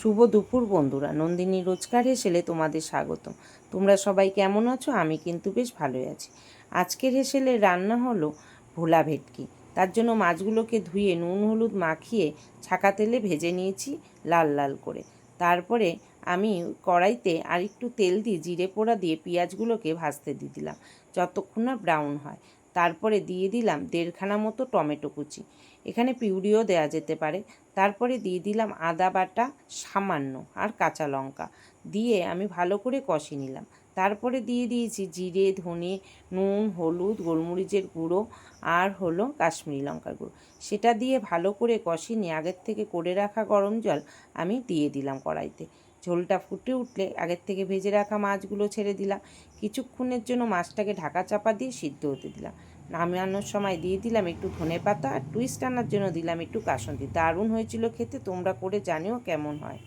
শুভ দুপুর বন্ধুরা। নন্দিনী রোজকার হেসেলে তোমাদের স্বাগতম। তোমরা সবাই কেমন আছো? আমি কিন্তু বেশ ভালোই আছি। আজকের হেসেলের রান্না হলো ভোলা ভেটকি। তার জন্য মাছগুলোকে ধুয়ে নুন, হলুদ মাখিয়ে ছাকা তেলে ভেজে নিয়েছি লাল লাল করে। তারপরে আমি কড়াইতে আর একটু তেল দিয়ে জিরে পোড়া দিয়ে পেঁয়াজগুলোকে ভাজতে দিয়ে দিলাম, যতক্ষণ না ব্রাউন হয়। তারপরে দিয়ে দিলাম দেড়খানা মতো টমেটো কুচি। এখানে পিউরিও দেওয়া যেতে পারে। তারপরে দিয়ে দিলাম আদা বাটা সামান্য আর কাঁচা লঙ্কা। দিয়ে আমি ভালো করে কষি নিলাম। তারপরে দিয়ে দিয়েছি জিরে, ধনে, নুন, হলুদ, গোলমরিচের গুঁড়ো আর হলো কাশ্মীরি লঙ্কার গুঁড়ো। সেটা দিয়ে ভালো করে কষি নিয়ে আগের থেকে করে রাখা গরম জল আমি দিয়ে দিলাম কড়াইতে। ঝোলটা ফুটে উঠলে আগের থেকে ভেজে রাখা মাছগুলো ছেড়ে দিলাম। কিছুক্ষণের জন্য মাছটাকে ঢাকা চাপা দিয়ে সিদ্ধ হতে দিলাম। নামানোর সময় দিয়ে দিলাম একটু ধনে পাতা আর টুইস্ট আনার জন্য দিলাম একটু কাসন্দি। দারুণ হয়েছিল খেতে, তোমরা করে জানিও কেমন হয়।